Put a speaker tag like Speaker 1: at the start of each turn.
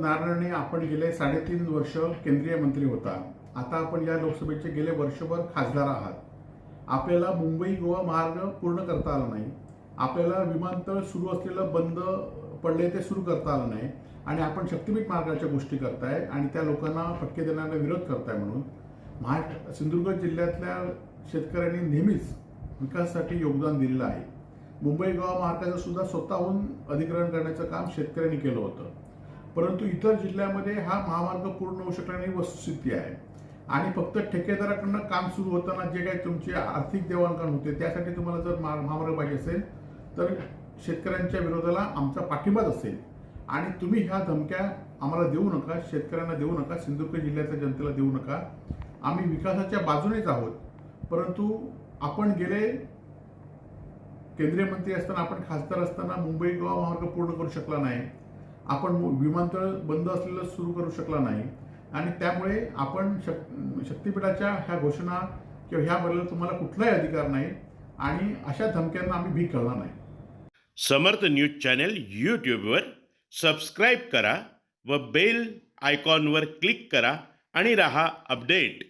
Speaker 1: खरं नारायणने आपण गेले साडेतीन वर्ष केंद्रीय मंत्री होता. आता आपण या लोकसभेचे गेले वर्षभर खासदार आहात. आपल्याला मुंबई गोवा मार्ग पूर्ण करता आला नाही. आपल्याला विमानतळ सुरू असलेलं बंद पडले ते सुरू करता आलं नाही. आणि आपण शक्तिपीठ मार्गाच्या गोष्टी करताय आणि त्या लोकांना फटके देण्याला विरोध करताय म्हणून. महाराष्ट्र सिंधुदुर्ग जिल्ह्यातल्या शेतकऱ्यांनी नेहमीच विकासासाठी योगदान दिलेलं आहे. मुंबई गोवा मार्गाचं सुद्धा स्वतःहून अधिग्रहण करण्याचं काम शेतकऱ्यांनी केलं होतं. परंतु इतर जिल्ह्यामध्ये हा महामार्ग पूर्ण होऊ शकला नाही वस्तुस्थिती आहे. आणि फक्त ठेकेदाराकडनं काम सुरू होताना जे काही तुमचे आर्थिक देवाणघेवाण होते त्यासाठी तुम्हाला जर मा- महामार्ग पाहिजे असेल तर शेतकऱ्यांच्या विरोधाला आमचा पाठिंबाच असेल. आणि तुम्ही ह्या धमक्या आम्हाला देऊ नका शेतकऱ्यांना देऊ नका सिंधुदुर्ग जिल्ह्याच्या जनतेला देऊ नका. आम्ही विकासाच्या बाजूनेच आहोत. परंतु आपण गेले केंद्रीय मंत्री असताना आपण खासदार असताना मुंबई गोवा महामार्ग पूर्ण करू शकला नाही. आपण मु- विमानतळ बंद असलेलं सुरू करू शकला नाही. आणि त्यामुळे आपण शक शक्तीपीठाच्या ह्या घोषणा किंवा ह्याबद्दल तुम्हाला कुठलाही अधिकार नाही आणि अशा धमक्यांना आम्ही भीक घालणार नाही.
Speaker 2: समर्थ न्यूज चॅनल यूट्यूबवर सबस्क्राईब करा व बेल आयकॉनवर क्लिक करा आणि रहा अपडेट.